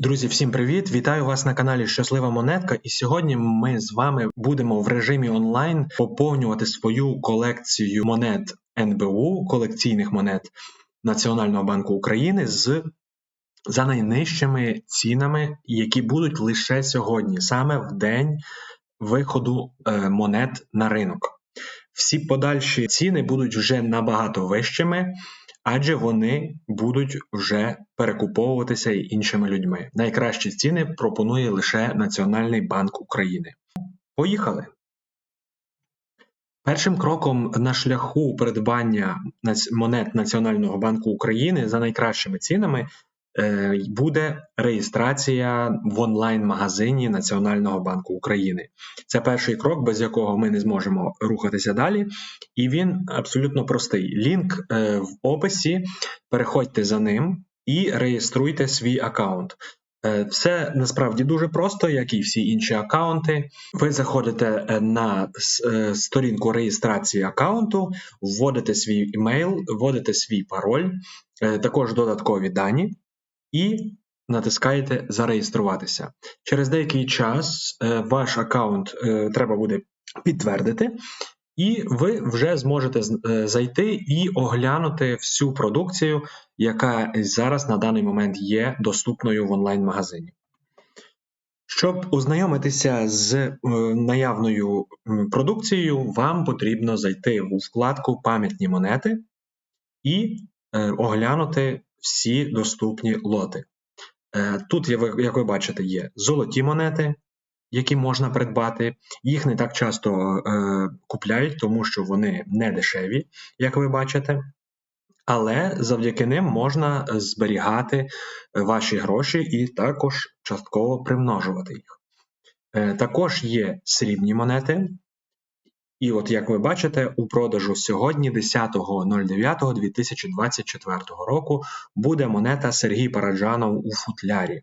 Друзі, всім привіт! Вітаю вас на каналі Щаслива Монетка. І сьогодні ми з вами будемо в режимі онлайн поповнювати свою колекцію монет НБУ, колекційних монет Національного банку України з за найнижчими цінами, які будуть лише сьогодні, саме в день виходу е, монет на ринок. Всі подальші ціни будуть вже набагато вищими, адже вони будуть вже перекуповуватися і іншими людьми. Найкращі ціни пропонує лише Національний банк України. Поїхали! Першим кроком на шляху придбання монет Національного банку України за найкращими цінами буде реєстрація в онлайн-магазині Національного банку України. Це перший крок, без якого ми не зможемо рухатися далі. І він абсолютно простий. Лінк е, в описі. Переходьте за ним і реєструйте свій аккаунт. Е, Все насправді дуже просто, як і всі інші аккаунти. Ви заходите е, на е, сторінку реєстрації аккаунту, вводите свій емейл, вводите свій пароль, е, також додаткові дані, і натискаєте зареєструватися. Через деякий час е, ваш аккаунт е, треба буде підтвердити, і ви вже зможете е, зайти і оглянути всю продукцію, яка зараз на даний момент є доступною в онлайн-магазині. Щоб ознайомитися з наявною продукцією, вам потрібно зайти у вкладку Пам'ятні монети і оглянути всі доступні лоти. Е, Тут, як ви бачите, є золоті монети, які можна придбати. Їх не так часто е, купляють, тому що вони не дешеві, як ви бачите. Але завдяки ним можна зберігати ваші гроші і також частково примножувати їх. Е, Також є срібні монети. І от як ви бачите, у продажу сьогодні, 10.09.2024 року, буде монета Сергій Параджанов у футлярі,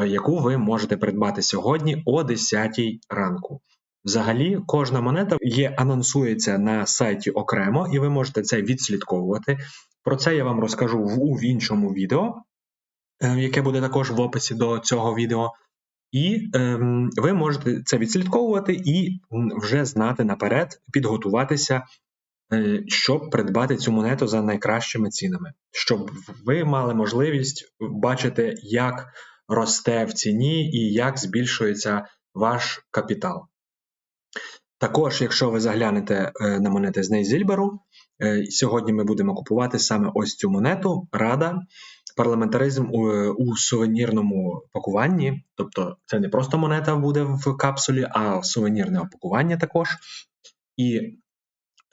е, яку ви можете придбати сьогодні о 10 ранку. Взагалі, кожна монета є анонсується на сайті окремо, і ви можете це відслідковувати. Про це я вам розкажу в, в іншому відео, е, яке буде також в описі до цього відео. І ем, ви можете це відслідковувати і вже знати наперед, підготуватися, е, щоб придбати цю монету за найкращими цінами, щоб ви мали можливість бачити, як росте в ціні і як збільшується ваш капітал. Також, якщо ви заглянете е, на монети з Нейзільберу, е, сьогодні ми будемо купувати саме ось цю монету Рада. Парламентаризм у, у сувенірному пакуванні, тобто це не просто монета буде в капсулі, а сувенірне опакування також. І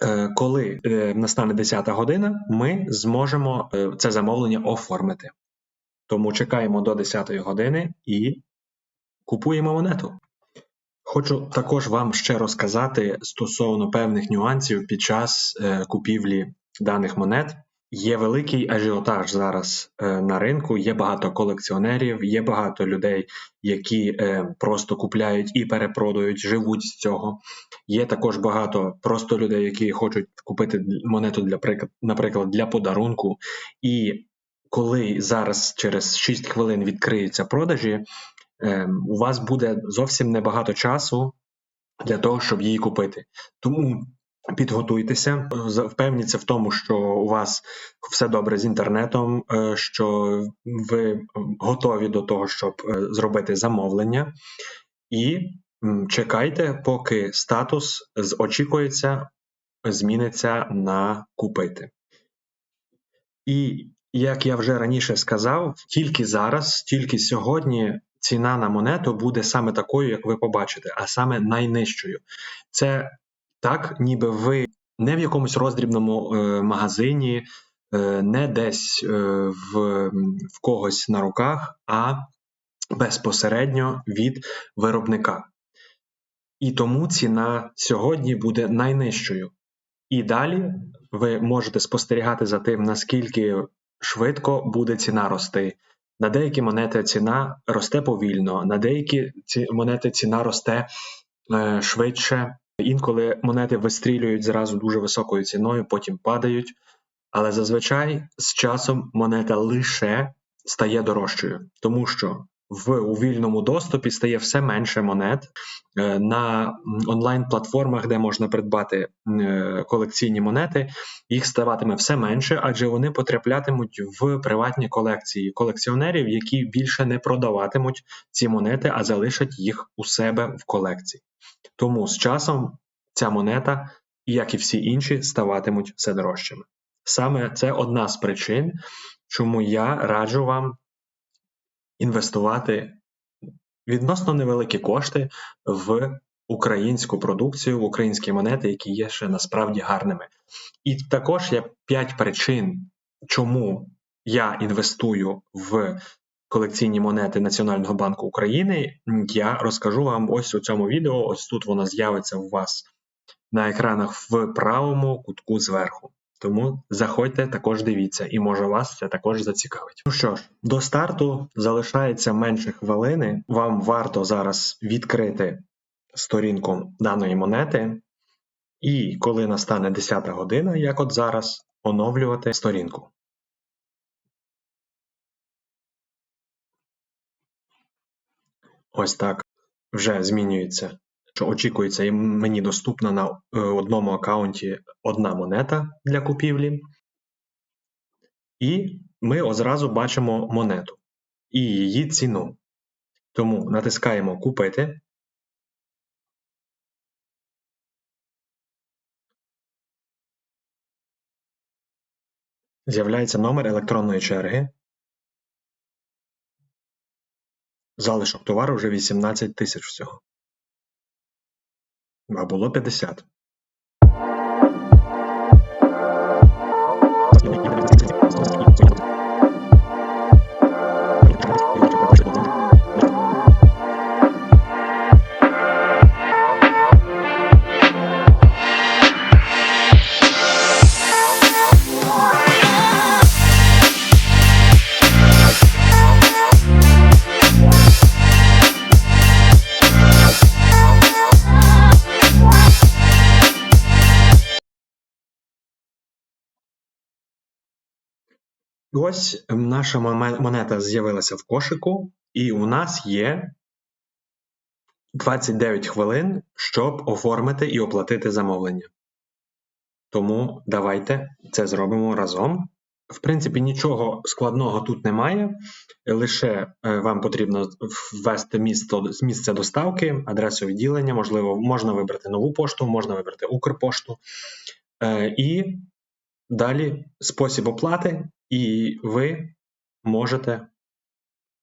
е, коли е, настане 10-та година, ми зможемо е, це замовлення оформити. Тому чекаємо до 10-ї години і купуємо монету. Хочу також вам ще розказати стосовно певних нюансів під час е, купівлі даних монет. Є великий ажіотаж зараз е, на ринку, є багато колекціонерів, є багато людей, які е, просто купляють і перепродають, живуть з цього. Є також багато просто людей, які хочуть купити монету для прик- наприклад, для подарунку. І коли зараз через 6 хвилин відкриються продажі, е, у вас буде зовсім небагато часу для того, щоб її купити. Тому підготуйтеся, впевніться в тому, що у вас все добре з інтернетом, е, що ви готові до того, щоб е, зробити замовлення, і чекайте, поки статус з очікується, зміниться на купити. І як я вже раніше сказав, тільки зараз, тільки сьогодні ціна на монету буде саме такою, як ви побачите, а саме найнижчою. Це так, ніби ви не в якомусь роздрібному е, магазині, е, не десь е, в, в когось на руках, а безпосередньо від виробника. І тому ціна сьогодні буде найнижчою. І далі ви можете спостерігати за тим, наскільки швидко буде ціна рости. На деякі монети ціна росте повільно, на деякі монети ціна росте швидше. Інколи монети вистрілюють зразу дуже високою ціною, потім падають. Але зазвичай з часом монета лише стає дорожчою, тому що в у вільному доступі стає все менше монет Е, на онлайн-платформах, де можна придбати е, колекційні монети, їх ставатиме все менше, адже вони потраплятимуть в приватні колекції колекціонерів, які більше не продаватимуть ці монети, а залишать їх у себе в колекції. Тому з часом ця монета, як і всі інші, ставатимуть все дорожчими. Саме це одна з причин, чому я раджу вам інвестувати відносно невеликі кошти в українську продукцію, в українські монети, які є ще насправді гарними. І також є 5 причин, чому я інвестую в колекційні монети Національного банку України. Я розкажу вам ось у цьому відео. Ось тут воно з'явиться у вас на екранах в правому кутку зверху. Тому заходьте, також дивіться, і може вас це також зацікавить. Ну що ж, до старту залишається менше хвилини. Вам варто зараз відкрити сторінку даної монети, і коли настане 10 година, як от зараз, оновлювати сторінку. Ось так вже змінюється. Що очікується, і мені доступна на е, одному аккаунті одна монета для купівлі. І ми одразу бачимо монету і її ціну. Тому натискаємо Купити. З'являється номер електронної черги. Залишок товару вже 18 тисяч всього. А було 50. Ось наша монета з'явилася в кошику, і у нас є 29 хвилин, щоб оформити і оплатити замовлення. Тому давайте це зробимо разом. В принципі, нічого складного тут немає. Лише е, вам потрібно ввести місто, місце доставки, адресу відділення, можливо, можна вибрати нову пошту, можна вибрати Укрпошту. Е, І далі спосіб оплати, і ви можете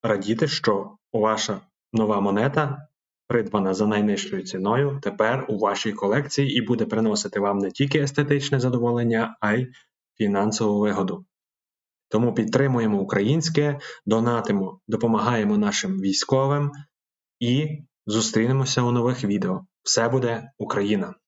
радіти, що ваша нова монета, придбана за найнижчою ціною, тепер у вашій колекції і буде приносити вам не тільки естетичне задоволення, а й фінансову вигоду. Тому підтримуємо українське, донатимо, допомагаємо нашим військовим і зустрінемося у нових відео. Все буде Україна!